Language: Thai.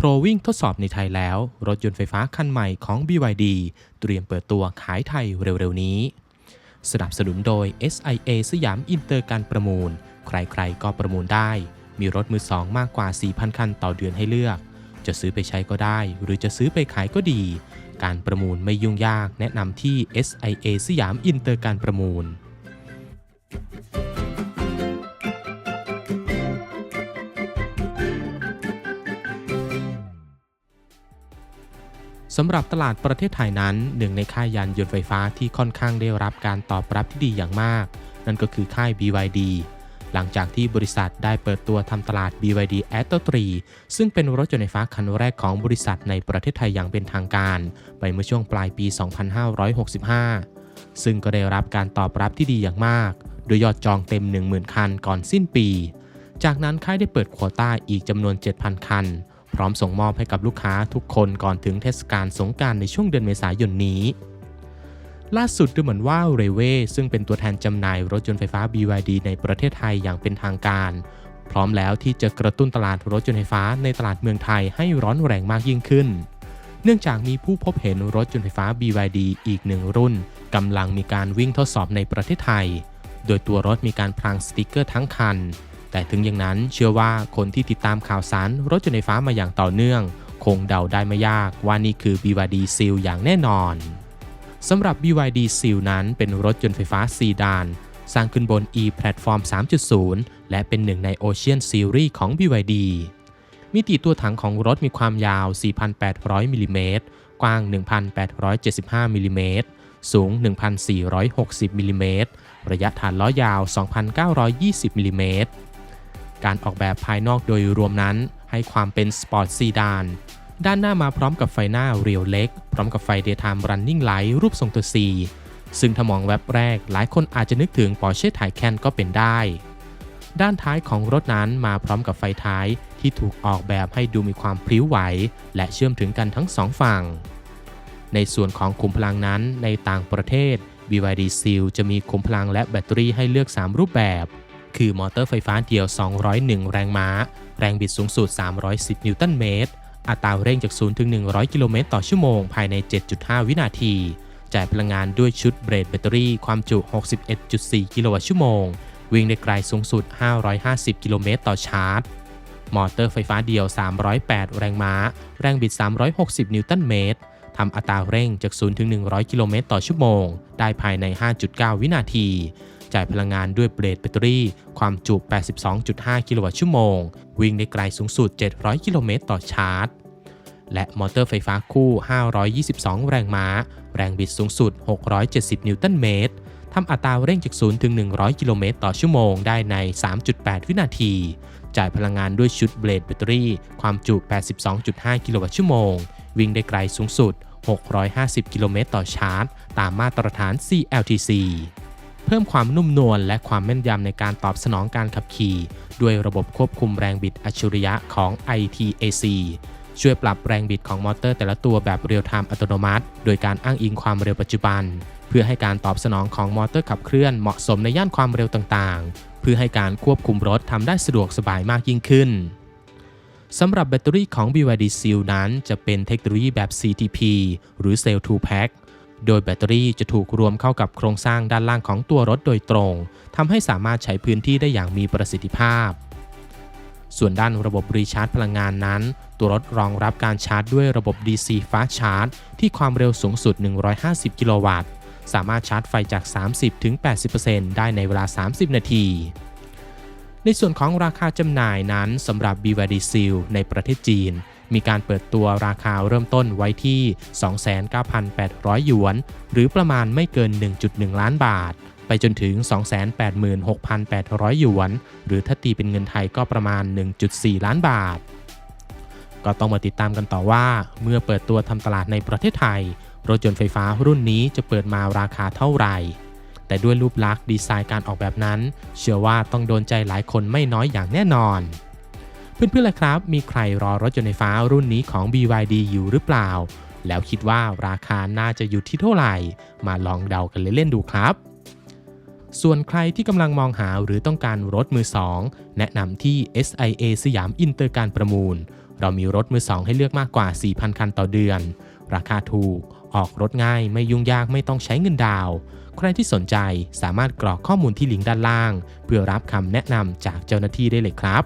โปรวิ่งทดสอบในไทยแล้ว รถยนต์ไฟฟ้าคันใหม่ของ BYD เตรียมเปิดตัวขายไทยเร็วๆนี้ สนับสนุนโดย SIA สยามอินเตอร์การประมูล ใครๆก็ประมูลได้ มีรถมือสองมากกว่า 4,000 คันต่อเดือนให้เลือก จะซื้อไปใช้ก็ได้ หรือจะซื้อไปขายก็ดี การประมูลไม่ยุ่งยาก แนะนำที่ SIA สยามอินเตอร์การประมูล สำหรับตลาดประเทศไทยนั้น หนึ่งในค่ายยานยนต์ไฟฟ้าที่ค่อนข้างได้รับการตอบรับที่ดีอย่างมาก นั่นก็คือค่าย BYD หลังจากที่บริษัทได้เปิดตัวทำตลาด BYD a t t o 3ซึ่งเป็นรถยนต์ไฟฟ้าคันแรกของบริษัทในประเทศไทยอย่างเป็นทางการ ไปเมื่อช่วงปลายปี 2565 ซึ่งก็ได้รับการตอบรับที่ดีอย่างมาก โดยยอดจองเต็ม 10,000 คันก่อนสิ้นปี จากนั้นค่ายได้เปิดควต้าอีกจำนวน 7,000 คัน ร้อมส่งมอบให้กับลูกค้าทุกคนก่อนถึงเทศกาลสงกรารในช่วงเดือนเมษายนนี้ ล่าสุดดูเหมือนว่าเรเวซึ่งเป็นตัวแทนจำหน่ายรถยนต์ไฟฟ้า BYD ในประเทศไทยอย่างเป็นทางการ พร้อมแล้วที่จะกระตุ้นตลาดรถยนต์ไฟฟ้าในตลาดเมืองไทยให้ร้อนแรงมากยิ่งขึ้น เนื่องจากมีผู้พบเห็นรถยนต์ไฟฟ้า BYD อีกหนึ่งรุ่นกำลังมีการวิ่งทดสอบในประเทศไทย โดยตัวรถมีการพรางสติกเกอร์ทั้งคัน แต่ถึงอย่างนั้นเชื่อว่าคนที่ติดตามข่าวสารรถยนต์ไฟฟ้ามาอย่างต่อเนื่อง คงเดาได้ไม่ยากว่านี่คือ BYD Seal อย่างแน่นอนสำหรับ BYD Seal นั้นเป็นรถยนต์ไฟฟ้าซีดานสร้างขึ้นบน e-Platform 3.0 และเป็นหนึ่งใน Ocean Series ของ BYD มิติตัวถังของรถมีความยาว 4,800 มิลลิเมตร กว้าง 1,875 มิลลิเมตร สูง 1,460 มิลลิเมตร ระยะฐานล้อยาว 2,920 มิลลิเมตร การออกแบบภายนอกโดยรวมนั้น ให้ความเป็นสปอร์ตซีดาน ด้านหน้ามาพร้อมกับไฟหน้าเรียวเล็ก พร้อมกับไฟ Daytime Running Light รูปทรงตัว C ซึ่งถ้ามองแว็บแรกหลายคนอาจจะนึกถึง Porsche Taycan ก็เป็นได้ ด้านท้ายของรถนั้นมาพร้อมกับไฟท้ายที่ถูกออกแบบให้ดูมีความพลิ้วไหว และเชื่อมถึงกันทั้งสองฝั่ง ในส่วนของคุมพลังนั้นในต่างประเทศ BYD Seal จะมีคุมพลังและแบตเตอรี่ให้เลือก 3 รูปแบบ คือมอเตอร์ไฟฟ้าเดี่ยว 201 แรงม้า แรงบิดสูงสุด 310 นิวตันเมตร อัตราเร่งจาก 0 ถึง 100 กิโลเมตรต่อชั่วโมง ภายใน 7.5 วินาที จ่ายพลังงานด้วยชุดเบรดแบตเตอรี่ ความจุ 61.4 กิโลวัตต์ชั่วโมง วิ่งได้ไกลสูงสุด 550 กิโลเมตรต่อชาร์จ มอเตอร์ไฟฟ้าเดี่ยว 308 แรงม้า แรงบิด 360 นิวตันเมตรทำอัตราเร่งจาก 0 ถึง 100 กิโลเมตรต่อชั่วโมง ได้ภายใน 5.9 วินาที จ่ายพลังงานด้วยเบรดแบตเตอรี่ ความจุ 82.5 กิโลวัตต์ชั่วโมง วิ่งได้ไกลสูงสุด 700 กิโลเมตรต่อชาร์จ และมอเตอร์ไฟฟ้าคู่ 522 แรงม้า แรงบิดสูงสุด 670 นิวตันเมตรทำอัตราเร่งจาก0ถึง 100 กิโลเมตรต่อชั่วโมงได้ใน 3.8 วินาที จ่ายพลังงานด้วยชุดเบรดแบตเตอรี่ ความจุ 82.5 กิโลวัตต์ชั่วโมง วิ่งได้ไกลสูงสุด 650 กิโลเมตรต่อชาร์จ ตามมาตรฐาน CLTC เพิ่มความนุ่มนวลและความแม่นยำในการตอบสนองการขับขี่ ด้วยระบบควบคุมแรงบิดอัจฉริยะของ ITAC ช่วยปรับแรงบิดของมอเตอร์แต่ละตัวแบบเรียลไทม์อัตโนมัติ โดยการอ้างอิงความเร็วปัจจุบัน เพื่อให้การตอบสนองของมอเตอร์ขับเคลื่อนเหมาะสมในย่านความเร็วต่างๆ เพื่อให้การควบคุมรถทำได้สะดวกสบายมากยิ่งขึ้นสำหรับแบตเตอรี่ของ BYD Seal นั้นจะเป็นเทคโนโลยีแบบ CTP หรือ Cell to Pack โดยแบตเตอรี่จะถูกรวมเข้ากับโครงสร้างด้านล่างของตัวรถโดยตรงทำให้สามารถใช้พื้นที่ได้อย่างมีประสิทธิภาพ ส่วนด้านระบบรีชาร์จพลังงานนั้น ตัวรถรองรับการชาร์จด้วยระบบ DC Fast Charge ที่ความเร็วสูงสุด 150 กิโลวัตต์ สามารถชาร์จไฟจาก 30-80%ได้ในเวลา 30 นาทีในส่วนของราคาจำหน่ายนั้นสำหรับ BYD Seal ในประเทศจีน มีการเปิดตัวราคาเริ่มต้นไว้ที่ 29,800 หยวน หรือประมาณไม่เกิน 1.1 ล้านบาท ไปจนถึง 286,800 หยวน หรือถ้าตีเป็นเงินไทยก็ประมาณ 1.4 ล้านบาท ก็ต้องมาติดตามกันต่อว่า เมื่อเปิดตัวทำตลาดในประเทศไทย รถยนต์ไฟฟ้ารุ่นนี้จะเปิดมาราคาเท่าไหร่แต่ด้วยรูปลักษณ์ดีไซน์การออกแบบนั้น เชื่อว่าต้องโดนใจหลายคนไม่น้อยอย่างแน่นอน เพื่อนๆล่ะครับ มีใครรอรถยนต์ไฟฟ้ารุ่นนี้ของ BYD อยู่หรือเปล่า แล้วคิดว่าราคาน่าจะอยู่ที่เท่าไหร่ มาลองเดากันเล่นๆดูครับ ส่วนใครที่กำลังมองหาหรือต้องการรถมือสองแนะนำที่ SIA สยามอินเตอร์การประมูล เรามีรถมือสองให้เลือกมากกว่า 4,000 คันต่อเดือน ราคาถูก ออกรถง่ายไม่ยุ่งยากไม่ต้องใช้เงินดาวใครที่สนใจสามารถกรอกข้อมูลที่ลิงก์ด้านล่าง เพื่อรับคำแนะนำจากเจ้าหน้าที่ได้เลยครับ